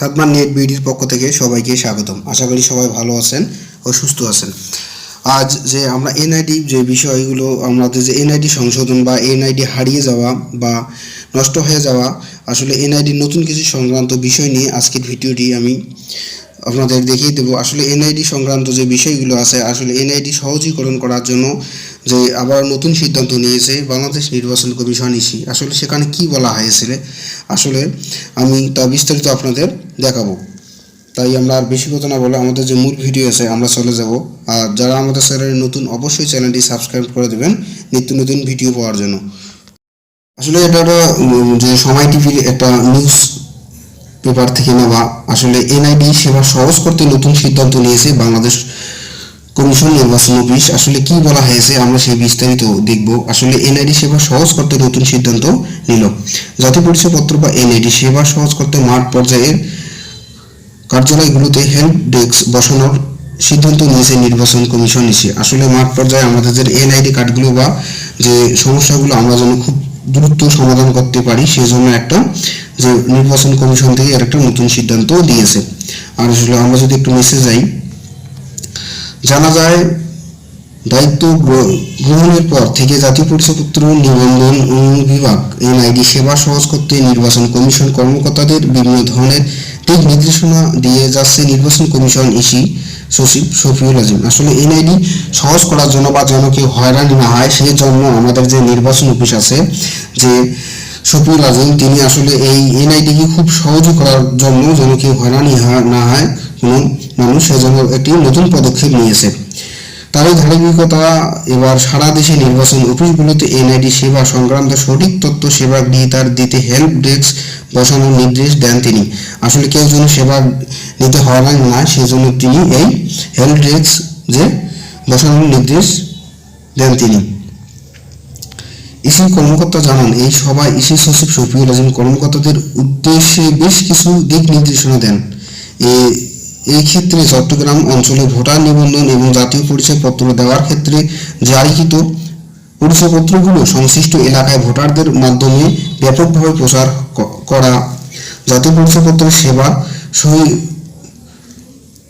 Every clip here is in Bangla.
সাদমান নেট বিডির পক্ষ থেকে সবাইকে স্বাগতম। আশা করি সবাই ভালো আছেন ও সুস্থ আছেন। আজ যে আমরা এনআইডি যে বিষয়গুলো, আমাদের যে এনআইডি সংশোধন বা এনআইডি হারিয়ে যাওয়া বা নষ্ট হয়ে যাওয়া, আসলে এনআইডির নতুন কিছু সংক্রান্ত বিষয় নিয়ে আজকের ভিডিওটি আমি আপনাদের দেখিয়ে দেবো। আসলে এনআইডি সংক্রান্ত যে বিষয়গুলো আছে, আসলে এনআইডি সহজীকরণ করার জন্য যে আবার নতুন সিদ্ধান্ত নিয়েছে, বাংলাদেশ নির্বাচন কমিশন ইসি। আসলে সেখানে কি বলা হয়েছিল? আসলে আমি তা বিস্তারিত আপনাদের দেখাবো। তাই আমরা আর বেশি কথা না বলে আমাদের যে মূল ভিডিও আছে, আমরা চলে যাব। আর যারা আমাদের চ্যানেলে নতুন, অবশ্যই চ্যানেলটি সাবস্ক্রাইব করে দেবেন নিত্য নতুন ভিডিও পাওয়ার জন্য। আসলে এটা একটা যে সময় টিভির একটা নিউজ পেপার থেকে নেওয়া, আসলে এনআইডি সেবা সহজ করতে নতুন সিদ্ধান্ত নিয়েছে বাংলাদেশ কমিশন নির্বাচন অফিস আসলে কি বলা হয়েছে আমরা সেই বিস্তারিত দেখব। আসলে এনআইডি সেবা সহজ করতে নতুন সিদ্ধান্ত নিল। জাতীয় পরিচয়পত্র বা এনআইডি সেবা সহজ করতে মাঠ পর্যায়ের কার্যালয়গুলোতে হেল্প ডেস্ক বসানোর সিদ্ধান্ত নিয়েছে নির্বাচন কমিশন এসে। আসলে মাঠ পর্যায়ে আমাদের এনআইডি কার্ডগুলো বা যে সমস্যাগুলো আমরা যেন খুব দ্রুত সমাধান করতে পারি, সেজন্য একটা যে নির্বাচন কমিশন থেকে একটা নতুন সিদ্ধান্ত দিয়েছে। আর আসলে আমরা যদি একটু মেসেজ যাই জানা যায় দায়িত্ব গ্রহণের পর থেকে জাতীয় পরিচয়পত্র নিবন্ধন বিভাগ এনআইডি সেবা সহজ করতে নির্বাচন কমিশন কর্মকর্তাদের বিভিন্ন ধরনের দিক নির্দেশনা দিয়ে যাচ্ছে নির্বাচন কমিশন ইসি সচিব শফিউল আজিম। আসলে এনআইডি সহজ করার জন্য বা যেন কেউ হয়রানি না হয় সেই জন্য আমাদের যে নির্বাচন অফিস আছে, যে শফিউল আজিম, তিনি আসলে এই এনআইডিকে খুব সহজে করার জন্য যেন কেউ হয়রানি না হয়, কোনো মানুষ সেজন্য একটি নতুন পদক্ষেপ নিয়েছে। তারই ধারাবাহিকতা, এবার সারা দেশে নির্বাচন অফিসগুলোতে এনআইডি সেবা সংক্রান্ত সঠিক তথ্য সেবা গ্রহীতার দিতে হেল্প ডেস্ক বসানোর নির্দেশ দেন তিনি। আসলে কেউ যেন সেবা নিতে হয়রান না, সেজন্য তিনি এই হেল্প ডেস্ক যে বসানোর নির্দেশ দেন তিনি। ইসি কর্মকর্তা জানান, এই সভায় ইসি সচিব শফিউল আজিম কর্মকর্তাদের উদ্দেশ্যে বেশ কিছু দিক নির্দেশনা দেন। এই ক্ষেত্রে চট্টগ্রাম অঞ্চলে ভোটার নিবন্ধন এবং জাতীয় পরিচয়পত্র দেওয়ার ক্ষেত্রে জারিকৃত পরিচয়পত্রগুলো সংশ্লিষ্ট এলাকায় ভোটারদের মাধ্যমে ব্যাপকভাবে প্রচার করা। জাতীয় পরিচয়পত্রের সেবা সহি-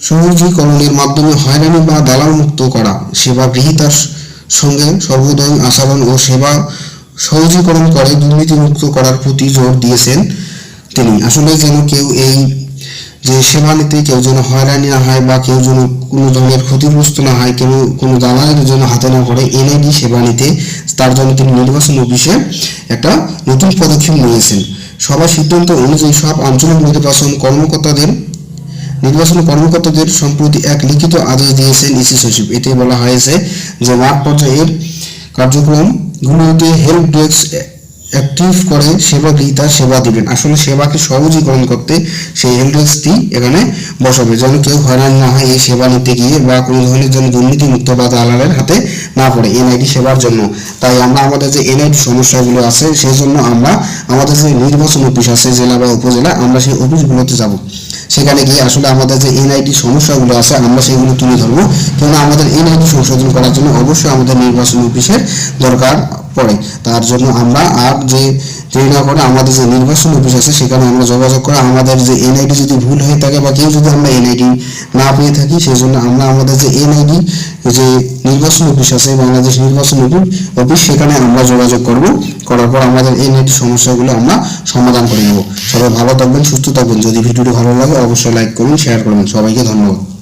সহজীকরণের মাধ্যমে হয়রানি বা দালাল মুক্ত করা, সেবা গৃহীতার সঙ্গে সর্বদয় আচরণ ও সেবা সহজীকরণ করে দুর্নীতিমুক্ত করার প্রতি জোর দিয়েছেন তিনি। আসলে যেন কেউ এই যে সেবা নিতে কেউ যেন হয়রানি না হয় বা কেউ যেন কোনো ধরনের ক্ষতিগ্রস্ত না হয়, কেউ কোনো দালালের জন্য হাতে না পড়ে এনআইডি সেবা নিতে তার জন্য তিনি নির্বাচন অফিসে একটা নতুন পদক্ষেপ নিয়েছেন। সবার সিদ্ধান্ত অনুযায়ী সব আঞ্চলিক নির্বাচন কর্মকর্তাদের নির্বাচন কর্মকর্তাদের সম্প্রতি এক লিখিত আদেশ দিয়েছেন ইসি সচিব। এতে বলা হয়েছে যে মাঠ পর্যায়ের কার্যক্রমগুলোতে হেল্প ডেস্ক অ্যাক্টিভ করে সেবা গ্রহীতা সেবা দিবেন। আসলে সেবাকে সহজীকরণ করতে সেই ডেস্কটি এখানে বসাবে, যেন কেউ হয়রানি না হয় এই সেবা নিতে গিয়ে বা কোনো ধরনের যেন দুর্নীতিমুক্ত বা দালালের হাতে না পড়ে এনআইডি সেবার জন্য। তাই আমরা আমাদের যে এনআইডি সমস্যাগুলো আছে, সেই জন্য আমরা আমাদের যে নির্বাচন অফিস আছে, জেলা বা উপজেলা, আমরা সেই অফিসগুলোতে যাব। সেখানে গিয়ে আসলে আমাদের যে এনআইটি সমস্যাগুলো আছে, আমরা সেগুলো তুলে ধরবো। কেননা আমাদের এনআইটি সংশোধন করার জন্য অবশ্যই আমাদের নির্বাচন অফিসের দরকার। পড়ে। তার জন্য আমরা আর যে দেরি না করে আমাদের যে নির্বাচন অফিস আছে, সেখানে আমরা যোগাযোগ করে আমাদের যে এনআইডি যদি ভুল হয়ে থাকে বা কেউ যদি আমরা এনআইডি না পেয়ে থাকি সেই জন্য আমরা আমাদের যে এনআইডি যে নির্বাচন অফিস আছে, বাংলাদেশ নির্বাচন অফিস সেখানে আমরা যোগাযোগ করব। করার পর আমাদের এনআইডি সমস্যাগুলো আমরা সমাধান করে নেব। সবাই ভালো থাকবেন, সুস্থ থাকবেন। যদি ভিডিওটি ভালো লাগে, অবশ্যই লাইক করুন শেয়ার করবেন। সবাইকে ধন্যবাদ।